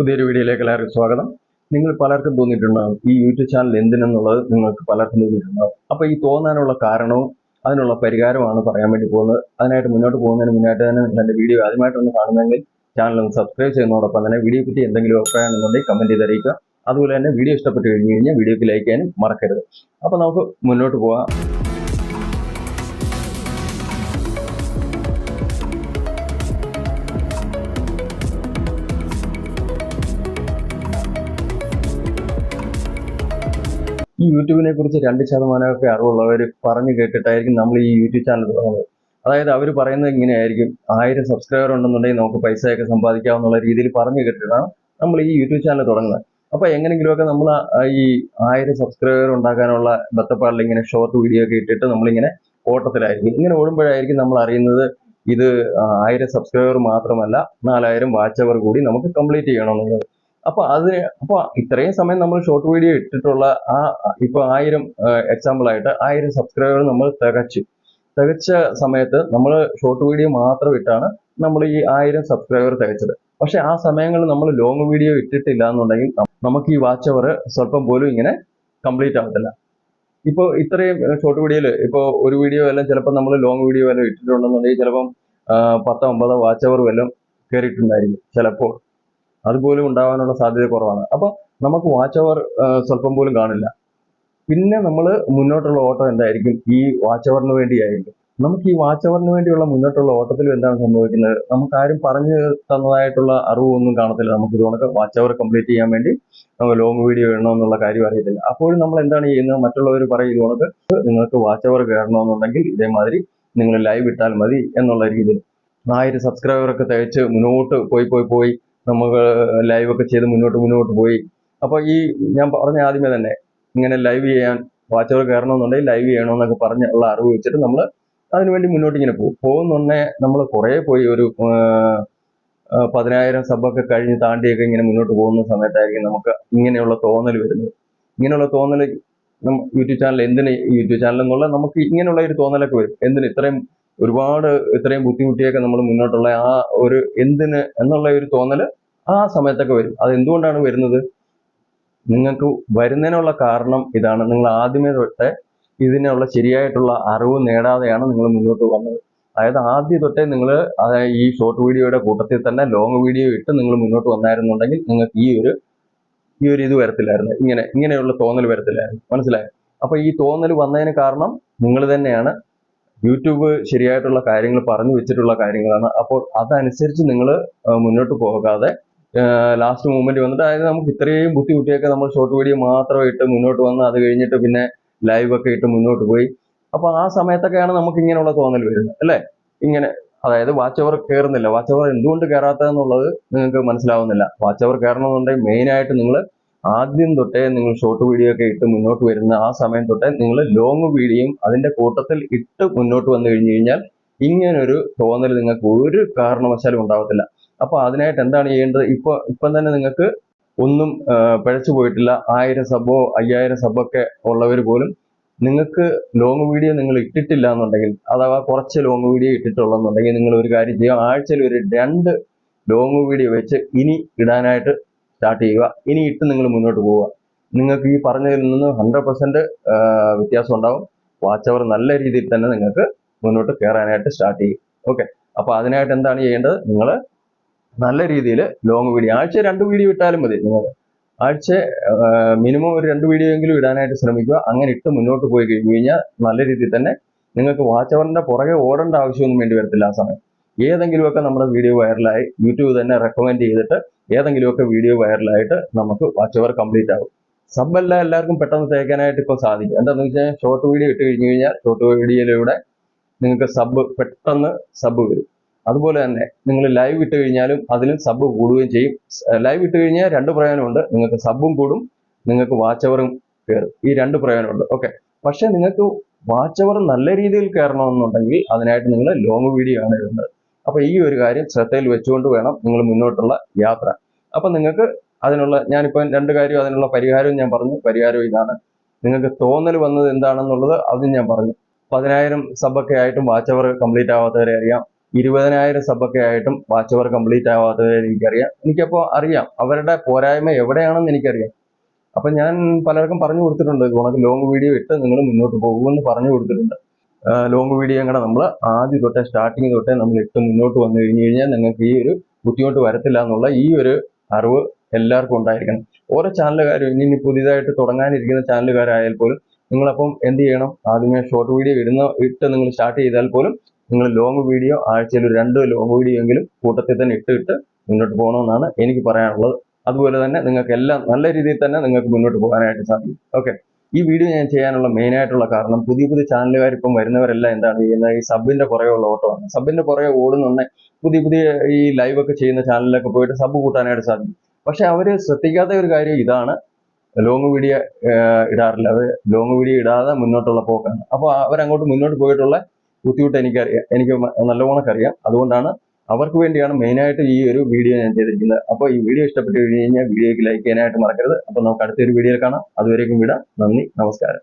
പുതിയൊരു വീഡിയോയിലേക്ക് എല്ലാവർക്കും സ്വാഗതം. നിങ്ങൾ പലർക്കും തോന്നിയിട്ടുണ്ടാകും ഈ യൂട്യൂബ് ചാനൽ എന്തിനെന്നുള്ളത് നിങ്ങൾക്ക് പലർക്കും തോന്നിയിട്ടുണ്ടാകും അപ്പോൾ ഈ തോന്നാനുള്ള കാരണവും അതിനുള്ള പരിഹാരമാണ് പറയാൻ വേണ്ടി പോകുന്നത്. അതിനായിട്ട് മുന്നോട്ട് പോകുന്നതിന് മുന്നായിട്ട് തന്നെ നിങ്ങൾ വീഡിയോ ആദ്യമായിട്ടൊന്ന് കാണുന്നെങ്കിൽ ചാനൽ ഒന്ന് സബ്സ്ക്രൈബ് ചെയ്യുന്നതോടൊപ്പം തന്നെ വീഡിയോ പറ്റി എന്തെങ്കിലും അഭിപ്രായമാണെന്നുണ്ടെങ്കിൽ കമന്റ് ചെയ്ത് അറിയിക്കുക അതുപോലെ തന്നെ വീഡിയോ ഇഷ്ടപ്പെട്ട് കഴിഞ്ഞ് കഴിഞ്ഞാൽ വീഡിയോക്ക് ലൈക്ക് ചെയ്യാനും മറക്കരുത്. അപ്പോൾ നമുക്ക് മുന്നോട്ട് പോകാം ഈ യൂട്യൂബിനെ കുറിച്ച് രണ്ട് ശതമാനമൊക്കെ അറിവുള്ളവർ പറഞ്ഞു കേട്ടിട്ടായിരിക്കും നമ്മൾ ഈ യൂട്യൂബ് ചാനൽ തുടങ്ങുന്നത് അതായത് അവർ പറയുന്നത് ഇങ്ങനെയായിരിക്കും. ആയിരം സബ്സ്ക്രൈബർ ഉണ്ടെന്നുണ്ടെങ്കിൽ നമുക്ക് പൈസയൊക്കെ സമ്പാദിക്കാവുന്നുള്ള രീതിയിൽ പറഞ്ഞു കേട്ടിട്ടാണ് നമ്മൾ ഈ യൂട്യൂബ് ചാനൽ തുടങ്ങുന്നത്. അപ്പൊ എങ്ങനെങ്കിലുമൊക്കെ നമ്മൾ ഈ ആയിരം സബ്സ്ക്രൈബർ ഉണ്ടാക്കാനുള്ള ബത്തപ്പാടിൽ ഇങ്ങനെ ഷോർട്ട് വീഡിയോ ഒക്കെ ഇട്ടിട്ട് നമ്മളിങ്ങനെ ഓട്ടത്തിലായിരിക്കും. ഇങ്ങനെ ഓടുമ്പോഴായിരിക്കും നമ്മൾ അറിയുന്നത് ഇത് ആയിരം സബ്സ്ക്രൈബർ മാത്രമല്ല നാലായിരം വാച്ച് അവർ കൂടി നമുക്ക് കംപ്ലീറ്റ് ചെയ്യണമെന്നുള്ളത് അപ്പൊ അത് അപ്പൊ ഇത്രയും സമയം നമ്മൾ ഷോർട്ട് വീഡിയോ ഇട്ടിട്ടുള്ള ആ ഇപ്പൊ ആയിരം എക്സാമ്പിൾ ആയിട്ട് ആയിരം സബ്സ്ക്രൈബർ നമ്മൾ തികച്ചു. തികച്ച സമയത്ത് നമ്മൾ ഷോർട്ട് വീഡിയോ മാത്രം ഇട്ടാണ് നമ്മൾ ഈ ആയിരം സബ്സ്ക്രൈബർ തികച്ചത്. പക്ഷെ ആ സമയങ്ങളിൽ നമ്മൾ ലോങ് വീഡിയോ ഇട്ടിട്ടില്ല എന്നുണ്ടെങ്കിൽ നമുക്ക് ഈ വാച്ച് അവർ സ്വല്പം പോലും ഇങ്ങനെ കംപ്ലീറ്റ് ആവത്തില്ല. ഇപ്പോൾ ഇത്രയും ഷോർട്ട് വീഡിയോയിൽ ഇപ്പോൾ ഒരു വീഡിയോ എല്ലാം ചിലപ്പോൾ നമ്മൾ ലോങ് വീഡിയോ എല്ലാം ഇട്ടിട്ടുണ്ടെന്നുണ്ടെങ്കിൽ ചിലപ്പം പത്തോ അമ്പതോ വാച്ച് അവർ വല്ലതും കയറിയിട്ടുണ്ടായിരിക്കും ചിലപ്പോൾ. അതുപോലും ഉണ്ടാവാനുള്ള സാധ്യത കുറവാണ്. അപ്പൊ നമുക്ക് വാച്ച് അവർ സ്വല്പം പോലും കാണില്ല. പിന്നെ നമ്മൾ മുന്നോട്ടുള്ള ഓട്ടം എന്തായിരിക്കും? ഈ വാച്ച് അവറിന് വേണ്ടിയായിരിക്കും. നമുക്ക് ഈ വാച്ച് അവറിന് വേണ്ടിയുള്ള മുന്നോട്ടുള്ള ഓട്ടത്തിൽ എന്താണ് സംഭവിക്കുന്നത്? നമുക്ക് ആരും പറഞ്ഞു തന്നതായിട്ടുള്ള അറിവൊന്നും കാണത്തില്ല. നമുക്ക് ഇതുകൊണ്ട് വാച്ച് അവർ കംപ്ലീറ്റ് ചെയ്യാൻ വേണ്ടി ലോങ് വീഡിയോ ഇടണമെന്നുള്ള കാര്യം അറിയത്തില്ല. അപ്പോഴും നമ്മൾ എന്താണ് ചെയ്യുന്നത്? മറ്റുള്ളവർ പറയും ഇതുകൊണ്ട് നിങ്ങൾക്ക് വാച്ച് അവർ കയറണമെന്നുണ്ടെങ്കിൽ ഇതേമാതിരി നിങ്ങൾ ലൈവ് ഇട്ടാൽ മതി എന്നുള്ള രീതിയിൽ. ആയിരം സബ്സ്ക്രൈബർ ഒക്കെ തികച്ച് മുന്നോട്ട് പോയി പോയി പോയി നമുക്ക് ലൈവൊക്കെ ചെയ്ത് മുന്നോട്ട് മുന്നോട്ട് പോയി. അപ്പോൾ ഈ ഞാൻ പറഞ്ഞ ആദ്യമേ തന്നെ ഇങ്ങനെ ലൈവ് ചെയ്യാൻ വാച്ചുകൾ കയറണമെന്നുണ്ടെങ്കിൽ ലൈവ് ചെയ്യണമെന്നൊക്കെ പറഞ്ഞുള്ള അറിവ് വെച്ചിട്ട് നമ്മൾ അതിനുവേണ്ടി മുന്നോട്ട് ഇങ്ങനെ പോകും. പോകുന്നുണ്ടേ നമ്മൾ കുറേ പോയി ഒരു പതിനായിരം സബൊക്കെ കഴിഞ്ഞ് താണ്ടിയൊക്കെ ഇങ്ങനെ മുന്നോട്ട് പോകുന്ന സമയത്തായിരിക്കും നമുക്ക് ഇങ്ങനെയുള്ള തോന്നൽ വരുന്നത്. ഇങ്ങനെയുള്ള തോന്നൽ യൂട്യൂബ് ചാനൽ എന്തിന് യൂട്യൂബ് ചാനൽ എന്നുള്ള നമുക്ക് ഇങ്ങനെയുള്ള ഒരു തോന്നലൊക്കെ വരും. എന്തിന്? ഇത്രയും ഒരുപാട് ഇത്രയും ബുദ്ധിമുട്ടിയൊക്കെ നമ്മൾ മുന്നോട്ടുള്ള ആ ഒരു എന്തിന് എന്നുള്ള ഒരു തോന്നൽ ആ സമയത്തൊക്കെ വരും. അത് എന്തുകൊണ്ടാണ് വരുന്നത്? നിങ്ങൾക്ക് വരുന്നതിനുള്ള കാരണം ഇതാണ്. നിങ്ങൾ ആദ്യമേ തൊട്ടേ ഇതിനുള്ള ശരിയായിട്ടുള്ള അറിവ് നേടാതെയാണ് നിങ്ങൾ മുന്നോട്ട് വന്നത്. അതായത് ആദ്യം തൊട്ടേ നിങ്ങൾ ഈ ഷോർട്ട് വീഡിയോയുടെ കൂട്ടത്തിൽ തന്നെ ലോങ് വീഡിയോ ഇട്ട് നിങ്ങൾ മുന്നോട്ട് വന്നായിരുന്നുണ്ടെങ്കിൽ നിങ്ങൾക്ക് ഈ ഒരു ഈ ഒരു ഇത് വരത്തില്ലായിരുന്നു. ഇങ്ങനെ ഇങ്ങനെയുള്ള തോന്നൽ വരത്തില്ലായിരുന്നു. മനസ്സിലായോ? അപ്പൊ ഈ തോന്നൽ വന്നതിന് കാരണം നിങ്ങൾ തന്നെയാണ്. യൂട്യൂബ് ശരിയായിട്ടുള്ള കാര്യങ്ങൾ പറഞ്ഞു വെച്ചിട്ടുള്ള കാര്യങ്ങളാണ്. അപ്പോൾ അതനുസരിച്ച് നിങ്ങൾ മുന്നോട്ട് പോകാതെ ലാസ്റ്റ് മൂമെന്റ് വന്നിട്ട് അതായത് നമുക്ക് ഇത്രയും ബുദ്ധിമുട്ടിയൊക്കെ നമ്മൾ ഷോർട്ട് വീഡിയോ മാത്രം ഇട്ട് മുന്നോട്ട് വന്ന് അത് കഴിഞ്ഞിട്ട് പിന്നെ ലൈവ് ഒക്കെ ഇട്ട് മുന്നോട്ട് പോയി. അപ്പൊ ആ സമയത്തൊക്കെയാണ് നമുക്ക് ഇങ്ങനെയുള്ള തോന്നൽ വരുന്നത് അല്ലേ? ഇങ്ങനെ അതായത് വാച്ച് ഓവർ കയറുന്നില്ല വാച്ച് ഓവർ എന്തുകൊണ്ട് കയറാത്തതെന്നുള്ളത് നിങ്ങൾക്ക് മനസ്സിലാവുന്നില്ല. വാച്ച് ഓവർ കയറണമെന്നുണ്ടെങ്കിൽ മെയിൻ ആയിട്ട് നിങ്ങൾ ആദ്യം തൊട്ടേ നിങ്ങൾ ഷോർട്ട് വീഡിയോ ഒക്കെ ഇട്ട് മുന്നോട്ട് വരുന്ന ആ സമയം തൊട്ടേ നിങ്ങൾ ലോങ് വീഡിയോയും അതിന്റെ കൂട്ടത്തിൽ ഇട്ട് മുന്നോട്ട് വന്നു കഴിഞ്ഞു കഴിഞ്ഞാൽ ഇങ്ങനൊരു തോന്നൽ നിങ്ങൾക്ക് ഒരു കാരണവശാലും ഉണ്ടാവത്തില്ല. അപ്പൊ അതിനായിട്ട് എന്താണ് ചെയ്യേണ്ടത്? ഇപ്പൊ ഇപ്പം തന്നെ നിങ്ങൾക്ക് ഒന്നും പിഴച്ചു പോയിട്ടില്ല. ആയിരം സബോ അയ്യായിരം സബൊക്കെ ഉള്ളവർ പോലും നിങ്ങൾക്ക് ലോങ് വീഡിയോ നിങ്ങൾ ഇട്ടിട്ടില്ല എന്നുണ്ടെങ്കിൽ അഥവാ കുറച്ച് ലോങ് വീഡിയോ ഇട്ടിട്ടുള്ളെന്നുണ്ടെങ്കിൽ നിങ്ങൾ ഒരു കാര്യം ചെയ്യുക. ആഴ്ചയിൽ ഒരു രണ്ട് ലോങ് വീഡിയോ വെച്ച് ഇനി ഇടാനായിട്ട് സ്റ്റാർട്ട് ചെയ്യുക. ഇനി ഇട്ട് നിങ്ങൾ മുന്നോട്ട് പോവുക. നിങ്ങൾക്ക് ഈ പറഞ്ഞതിൽ നിന്ന് ഹൺഡ്രഡ് പെർസെന്റ് വ്യത്യാസം ഉണ്ടാവും. വാച്ച് അവർ നല്ല രീതിയിൽ തന്നെ നിങ്ങൾക്ക് മുന്നോട്ട് കയറാനായിട്ട് സ്റ്റാർട്ട് ചെയ്യും. ഓക്കെ അപ്പോൾ അതിനായിട്ട് എന്താണ് ചെയ്യേണ്ടത്? നിങ്ങൾ നല്ല രീതിയിൽ ലോങ് വീഡിയോ ആഴ്ച രണ്ട് വീഡിയോ ഇട്ടാലും മതി നിങ്ങൾ. ആഴ്ച മിനിമം ഒരു രണ്ട് വീഡിയോ എങ്കിലും ഇടാനായിട്ട് ശ്രമിക്കുക. അങ്ങനെ ഇട്ട് മുന്നോട്ട് പോയി കഴിഞ്ഞു കഴിഞ്ഞാൽ നല്ല രീതിയിൽ തന്നെ നിങ്ങൾക്ക് വാച്ച് അവറിന്റെ പുറകെ ഓടേണ്ട ആവശ്യമൊന്നും വേണ്ടി വരത്തില്ല ആ സമയം. ഏതെങ്കിലുമൊക്കെ നമ്മുടെ വീഡിയോ വൈറലായി യൂട്യൂബ് തന്നെ റെക്കമെൻഡ് ചെയ്തിട്ട് ഏതെങ്കിലുമൊക്കെ വീഡിയോ വൈറലായിട്ട് നമുക്ക് വാച്ച് അവർ കംപ്ലീറ്റ് ആകും സബ്ബല്ല എല്ലാവർക്കും പെട്ടെന്ന് തേക്കാനായിട്ട് ഇപ്പോൾ സാധിക്കും. എന്താണെന്ന് വെച്ചാൽ ഷോർട്ട് വീഡിയോ ഇട്ട് കഴിഞ്ഞു കഴിഞ്ഞാൽ ഷോർട്ട് വീഡിയോയിലൂടെ നിങ്ങൾക്ക് സബ് പെട്ടെന്ന് സബ് വരും. അതുപോലെ തന്നെ നിങ്ങൾ ലൈവ് ഇട്ട് കഴിഞ്ഞാലും അതിലും സബ് കൂടുകയും ചെയ്യും. ലൈവ് ഇട്ട് കഴിഞ്ഞാൽ രണ്ട് പ്രയോജനമുണ്ട്. നിങ്ങൾക്ക് സബും കൂടും നിങ്ങൾക്ക് വാച്ച് അവറും കയറും. ഈ രണ്ട് പ്രയോജനമുണ്ട്. ഓക്കെ പക്ഷെ നിങ്ങൾക്ക് വാച്ച് അവർ നല്ല രീതിയിൽ കയറണമെന്നുണ്ടെങ്കിൽ അതിനായിട്ട് നിങ്ങൾ ലോങ് വീഡിയോ ആണ് ഇടുന്നത് അപ്പൊ ഈ ഒരു കാര്യം ശ്രദ്ധയിൽ വെച്ചുകൊണ്ട് വേണം നിങ്ങൾ മുന്നോട്ടുള്ള യാത്ര. അപ്പൊ നിങ്ങൾക്ക് അതിനുള്ള ഞാനിപ്പോൾ രണ്ട് കാര്യം അതിനുള്ള പരിഹാരവും ഞാൻ പറഞ്ഞു. പരിഹാരം ഇതാണ്. നിങ്ങൾക്ക് തോന്നൽ വന്നത് എന്താണെന്നുള്ളത് അതും ഞാൻ പറഞ്ഞു. പതിനായിരം സബൊക്കെ ആയിട്ടും വാച്ച് അവർ കംപ്ലീറ്റ് ആവാത്തവരെ അറിയാം. ഇരുപതിനായിരം സബൊക്കെ ആയിട്ടും വാച്ച് അവർ കംപ്ലീറ്റ് ആവാത്തവരെ എനിക്കറിയാം. എനിക്കപ്പോൾ അറിയാം. അവരുടെ പോരായ്മ എവിടെയാണെന്ന് എനിക്കറിയാം. അപ്പൊ ഞാൻ പലർക്കും പറഞ്ഞു കൊടുത്തിട്ടുണ്ട്. ഉണക്ക് ലോങ് വീഡിയോ ഇട്ട് നിങ്ങൾ മുന്നോട്ട് പോകുമെന്ന് പറഞ്ഞു കൊടുത്തിട്ടുണ്ട്. ലോങ് വീഡിയോ കൂടെ നമ്മൾ ആദ്യം തൊട്ടേ സ്റ്റാർട്ടിങ് തൊട്ടേ നമ്മൾ ഇട്ട് മുന്നോട്ട് വന്നു കഴിഞ്ഞു കഴിഞ്ഞാൽ നിങ്ങൾക്ക് ഈ ഒരു ബുദ്ധിമുട്ട് വരത്തില്ല എന്നുള്ള ഈ ഒരു അറിവ് എല്ലാവർക്കും ഉണ്ടായിരിക്കണം. ഓരോ ചാനലുകാരും ഇനി ഇനി പുതിയതായിട്ട് തുടങ്ങാനിരിക്കുന്ന ചാനലുകാരായാൽ പോലും നിങ്ങളപ്പം എന്ത് ചെയ്യണം? ആദ്യമേ ഷോർട്ട് വീഡിയോ ഇടുന്ന ഇട്ട് നിങ്ങൾ സ്റ്റാർട്ട് ചെയ്താൽ പോലും നിങ്ങൾ ലോങ് വീഡിയോ ആഴ്ചയിൽ ഒരു രണ്ട് ലോങ് വീഡിയോ എങ്കിലും കൂട്ടത്തിൽ തന്നെ ഇട്ട് ഇട്ട് മുന്നോട്ട് പോകണമെന്നാണ് എനിക്ക് പറയാനുള്ളത്. അതുപോലെ തന്നെ നിങ്ങൾക്ക് എല്ലാം നല്ല രീതിയിൽ തന്നെ നിങ്ങൾക്ക് മുന്നോട്ട് പോകാനായിട്ട് സാധിക്കും. ഓക്കെ ഈ വീഡിയോ ഞാൻ ചെയ്യാനുള്ള മെയിൻ ആയിട്ടുള്ള കാരണം പുതിയ പുതിയ ചാനലുകാർ ഇപ്പം വരുന്നവരെല്ലാം എന്താണ് ചെയ്യുന്നത്? ഈ സബിന്റെ പുറകെയുള്ള ഓട്ടമാണ് സബിന്റെ പുറകെ ഓടുന്നുണ്ട് പുതിയ പുതിയ ഈ ലൈവ് ഒക്കെ ചെയ്യുന്ന ചാനലിലൊക്കെ പോയിട്ട് സബ് കൂട്ടാനായിട്ട് സാധിക്കും. പക്ഷെ അവർ ശ്രദ്ധിക്കാത്ത ഒരു കാര്യം ഇതാണ്. ലോങ് വീഡിയോ ഇടാറില്ല. അവർ ലോങ് വീഡിയോ ഇടാതെ മുന്നോട്ടുള്ള പോക്കാണ്. അപ്പോൾ അവരങ്ങോട്ട് മുന്നോട്ട് പോയിട്ടുള്ള ബുദ്ധിമുട്ട് എനിക്കറിയാം. എനിക്ക് നല്ലവണ്ണം അറിയാം. അതുകൊണ്ടാണ് അവർക്ക് വേണ്ടിയാണ് മെയിനായിട്ട് ഈ ഒരു വീഡിയോ ഞാൻ ചെയ്തിരിക്കുന്നത്. അപ്പോൾ ഈ വീഡിയോ ഇഷ്ടപ്പെട്ട് കഴിഞ്ഞ് കഴിഞ്ഞാൽ വീഡിയോയ്ക്ക് ലൈക്ക് ചെയ്യാനായിട്ട് മറക്കരുത്. അപ്പോൾ നമുക്ക് അടുത്തൊരു വീഡിയോയിൽ കാണാം. അതുവരേക്കും വിടാം. നന്ദി. നമസ്കാരം.